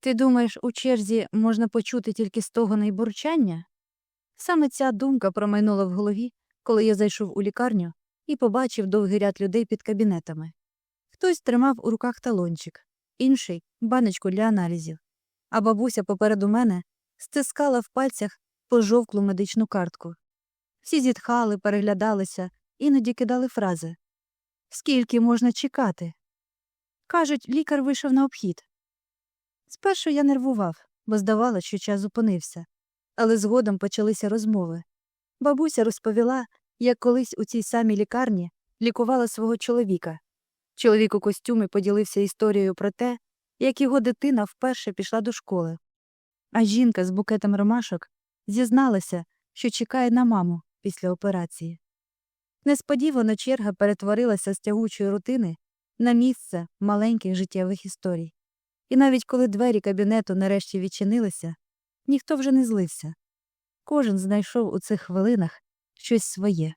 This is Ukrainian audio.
Ти думаєш, у черзі можна почути тільки стогони й бурчання? Саме ця думка промайнула в голові, коли я зайшов у лікарню і побачив довгий ряд людей під кабінетами. Хтось тримав у руках талончик, інший баночку для аналізів, а бабуся попереду мене стискала в пальцях пожовклу медичну картку. Всі зітхали, переглядалися, іноді кидали фрази Скільки можна чекати? Кажуть, лікар вийшов на обхід. Спершу я нервував, бо здавалося, що час зупинився, але згодом почалися розмови. Бабуся розповіла, як колись у цій самій лікарні лікувала свого чоловіка. Чоловік у костюмі поділився історією про те, як його дитина вперше пішла до школи. А жінка з букетом ромашок зізналася, що чекає на маму після операції. Несподівано черга перетворилася з тягучої рутини на місце маленьких життєвих історій. І навіть коли двері кабінету нарешті відчинилися, ніхто вже не злився. Кожен знайшов у цих хвилинах щось своє.